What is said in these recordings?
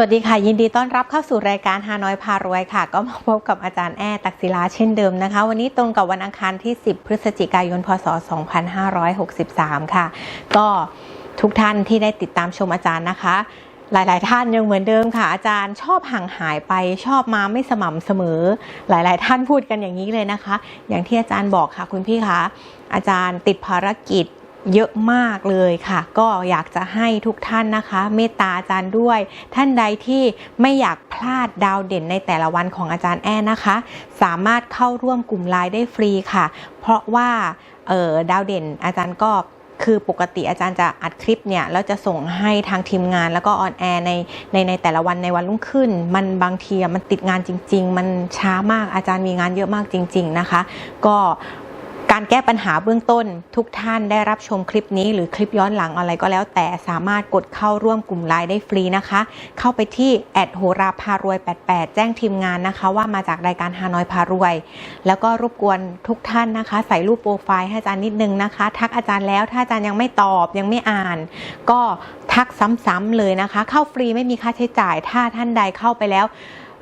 วัสดีค่ะ ยินดีต้อนรับเข้าสู่รายการฮานอยพารวยค่ะ ก็มาพบกับอาจารย์แอตักศิลาเช่นเดิมนะคะ วันนี้ตรงกับวันอังคารที่ 10 พฤศจิกายน พศ 2563 ค่ะ ก็ทุกท่านที่ได้ติดตามชมอาจารย์นะคะ หลาย ๆ ท่านยังเหมือนเดิมค่ะ อาจารย์ชอบห่างหายไปชอบมาไม่สม่ำเสมอ หลาย ๆ ท่านพูดกันอย่างนี้เลยนะคะ อย่างที่อาจารย์บอกค่ะ คุณพี่คะอาจารย์ติดภารกิจ เยอะมากเลยค่ะ ก็อยากจะให้ทุกท่านนะคะ เมตตาอาจารย์ด้วย ท่านใดที่ไม่อยากพลาดดาวเด่นในแต่ละวันของอาจารย์แอ้นะคะ สามารถเข้าร่วมกลุ่มไลน์ได้ฟรีค่ะ เพราะว่าออดาวเด่นอาจารย์ก็คือปกติอาจารย์จะอัดคลิปเนี่ยแล้วจะส่งให้ทางทีมงานแล้วก็ออนแอร์ในในในแต่ละวันในวันรุ่งขึ้น มันบางทีมันติดงานจริง ๆ มันช้ามากอาจารย์มีงานเยอะมากจริง ๆนะคะ ก็ การแก้ปัญหาเบื้องต้น ทุกท่านได้รับชมคลิปนี้หรือคลิปย้อนหลังอะไรก็แล้ว แต่สามารถกดเข้าร่วมกลุ่มไลน์ได้ฟรีนะคะ เข้าไปที่แอดโหราพารวย 88 แจ้งทีมงานนะคะ ว่ามาจากรายการฮานอยพารวย แล้วก็รบกวนทุกท่านนะคะ ใส่รูปโปรไฟล์ให้อาจารย์นิดนึงนะคะ ทักอาจารย์แล้วถ้าอาจารย์ยังไม่ตอบยังไม่อ่าน ก็ทักซ้ำๆเลยนะคะ เข้าฟรีไม่มีค่าใช้จ่ายถ้าท่านใดเข้าไปแล้ว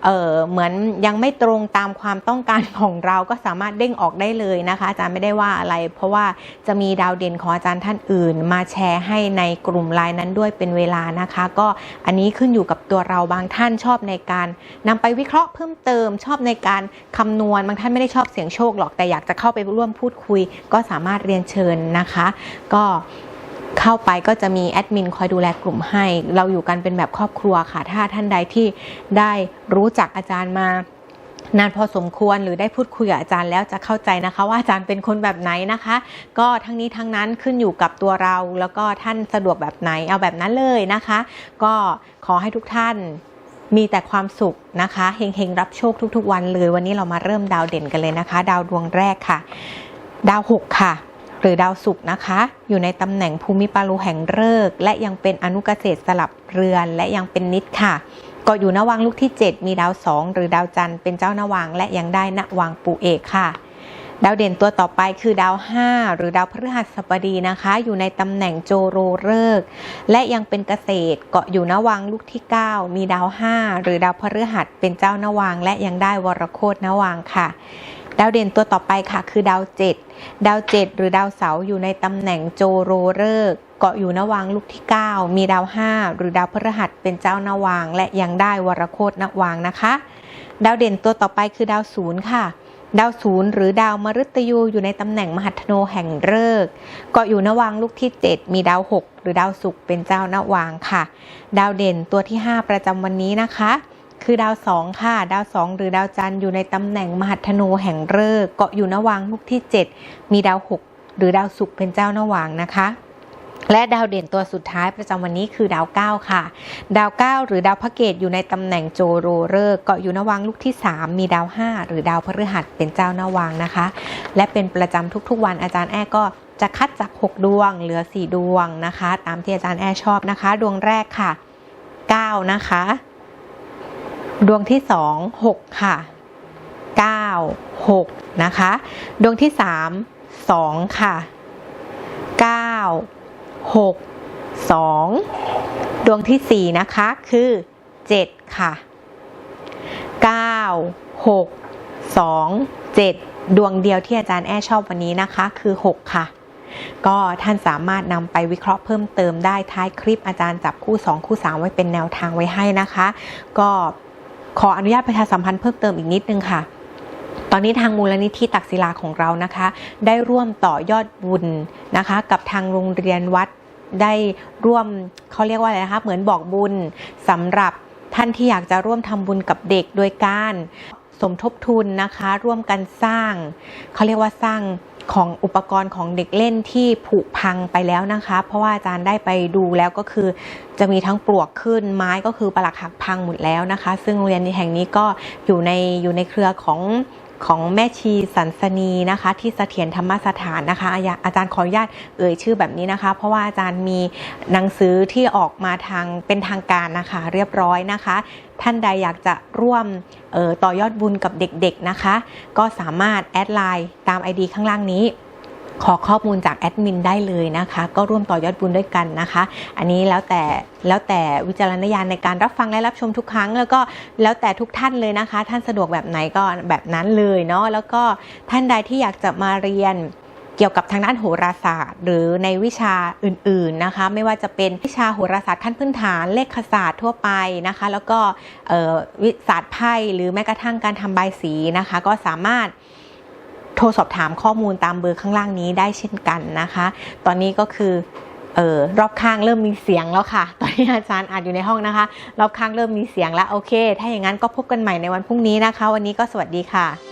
เออเหมือนยังไม่ตรงตามความต้องการของเราก็สามารถเด้งออกได้เลยนะคะ อาจารย์ไม่ได้ว่าอะไร เพราะว่าจะมีดาวเด่นของอาจารย์ท่านอื่น มาแชร์ให้ในกลุ่มไลน์นั้นด้วยเป็นเวลานะคะ ก็อันนี้ขึ้นอยู่กับตัวเราบางท่านชอบในการนำไปวิเคราะห์เพิ่มเติมชอบในการคำนวณบางท่านไม่ได้ชอบเสียงโชคหรอกแต่อยากจะเข้าไปร่วมพูดคุย ก็สามารถเรียนเชิญนะคะ ก็ เข้าไปก็จะมีแอดมินคอยดูแลกลุ่มให้ เราอยู่กันเป็นแบบครอบครัวค่ะ ถ้าท่านใดที่ได้รู้จักอาจารย์มานานพอสมควรหรือได้พูดคุยกับอาจารย์แล้วจะเข้าใจนะคะ ว่าอาจารย์เป็นคนแบบไหนนะคะ ก็ทั้งนี้ทั้งนั้นขึ้นอยู่กับตัวเรา แล้วก็ท่านสะดวกแบบไหนเอาแบบนั้นเลยนะคะ ก็ขอให้ทุกท่านมีแต่ความสุขนะคะเฮงๆรับโชคทุก ๆ วันเลย วันนี้เรามาเริ่มดาวเด่นกันเลยนะคะ ดาวดวงแรกค่ะ ดาวหกค่ะ หรือดาวศุกร์นะคะ อยู่ในตำแหน่งภูมิปารุแห่งฤกษ์และยังเป็นอนุเกษตรสลับเรือนและยังเป็นนิดค่ะก็อยู่นวังลูกที่ 7 มีดาว 2 หรือดาวจันทร์เป็นเจ้านวังและยังได้นวังปูเอกค่ะ ดาวเด่นตัวต่อไปคือดาว 5 หรือดาวพฤหัสบดีนะคะ อยู่ในตำแหน่งโจโรฤกษ์และยังเป็นเกษตรเกาะอยู่นวังลูกที่ 9 มีดาว 5 หรือดาวพฤหัสเป็นเจ้านวังและยังได้วรโคตนวังค่ะ ดาวเด่นตัวต่อไปค่ะคือดาว7ดดาว7หรือดาวเสาอยู่ในตำแหน่งโจโรฤกเกาะอยู่นวังลูกที่ 9 มีดาว 5 หรือดาวพฤหัสเป็นเจ้านวาง และยังได้วรโคตนวางนะคะ ดาวเด่นตัวต่อไปคือดาวศูนย์ค่ะ ดาวศูนย์หรือดาวมฤตยูอยู่ในตำแหน่งมหัทโนแห่งฤกษ์เกาะอยู่นวังลูกที่ 7 มีดาว 6 หรือดาวศุกร์เป็นเจ้านวางค่ะ ดาวเด่นตัวที่ 5 ประจำวันนี้นะคะ คือดาวสองค่ะ ดาวสองหรือดาวจันทร์อยู่ในตำแหน่งมหัทโนแห่งฤกษ์เกาะอยู่นวางลูกที่ 7 มีดาว6หรือดาวศุกร์เป็นเจ้านวางนะคะ และดาวเด่นตัวสุดท้ายประจำวันนี้คือดาว9ค่ะ ดาว9หรือดาวพระเกตอยู่ในตำแหน่งโจโรฤกษ์เกาะอยู่นวังลูกที่ 3 มีดาว5หรือดาวพฤหัสเป็นเจ้านวางนะคะ และเป็นประจำทุกๆวันอาจารย์แอ้ก็จะคัดจาก 6 ดวงเหลือ 4 ดวงนะคะ ตามที่อาจารย์แอ้ชอบนะคะ ดวงแรกค่ะ 9 นะคะ ดวงที่2 6ค่ะ9 6นะคะ ดวงที่3 2ค่ะ9 6 2ดวงที่4นะคะคือ7ค่ะ9 6 2 7ดวงเดียวที่อาจารย์แอ้ชอบวันนี้นะคะคือ 6 ค่ะ ก็ท่านสามารถนำไปวิเคราะห์เพิ่มเติมได้ท้ายคลิปอาจารย์จับคู่ 2 คู่ 3 ไว้เป็นแนวทางไว้ให้นะคะ ก็ ขออนุญาตประชาสัมพันธ์เพิ่มเติมอีกนิดนึงค่ะตอนนี้ทางมูลนิธิตักศิลาของเรานะคะ ได้ร่วมต่อยอดบุญนะคะ กับทางโรงเรียนวัดได้ร่วมเขาเรียกว่าอะไรนะคะเหมือนบอกบุญสำหรับท่านที่อยากจะร่วมทำบุญกับเด็กโดยการสมทบทุนนะคะ ร่วมกันสร้างเขาเรียกว่าสร้าง ของอุปกรณ์ของเด็กเล่นที่ผุพังไปแล้วนะคะ เพราะว่าอาจารย์ได้ไปดูแล้วก็คือ จะมีทั้งปลวกขึ้นไม้ก็คือปลักหักพังหมดแล้วนะคะ ซึ่งโรงเรียนแห่งนี้ก็อยู่ในอยู่ในเครือของ ของแม่ชีสันสนีนะคะ ที่เสถียรธรรมสถานนะคะอาอาจารย์ขออนุญาตเอ่ยชื่อแบบนี้นะคะ เพราะว่าอาจารย์มีหนังสือที่ออกมาทางเป็นทางการนะคะ เรียบร้อยนะคะ ท่านใดอยากจะร่วมต่อยอดบุญกับเด็กๆนะคะ ก็สามารถแอดไลน์ตาม ID ข้างล่างนี้ ขอข้อมูลจากแอดมินได้เลยนะคะ ก็ร่วมต่อยอดบุญด้วยกันนะคะ อันนี้แล้วแต่แล้วแต่วิจารณญาณในการรับฟังและรับชมทุกครั้ง แล้วก็แล้วแต่ทุกท่านเลยนะคะ ท่านสะดวกแบบไหนก็แบบนั้นเลยเนาะแล้วก็ท่านใดที่อยากจะมาเรียนเกี่ยวกับทางด้านโหราศาสตร์ หรือในวิชาอื่นๆนะคะ ไม่ว่าจะเป็นวิชาโหราศาสตร์ขั้นพื้นฐานเลขศาสตร์ทั่วไปนะคะ แล้วก็วิศาสตร์ไพ่หรือแม้กระทั่งการทำใบสีนะคะ ก็สามารถ โทรสอบถามข้อมูลตามเบอร์ข้างล่างนี้ได้เช่นกันนะคะ ตอนนี้ก็คือเออรอบข้างเริ่มมีเสียงแล้วค่ะ ตอนนี้อาจารย์อ่านอยู่ในห้องนะคะ รอบข้างเริ่มมีเสียงแล้วโอเค ถ้าอย่างนั้นก็พบกันใหม่ในวันพรุ่งนี้นะคะ วันนี้ก็สวัสดีค่ะ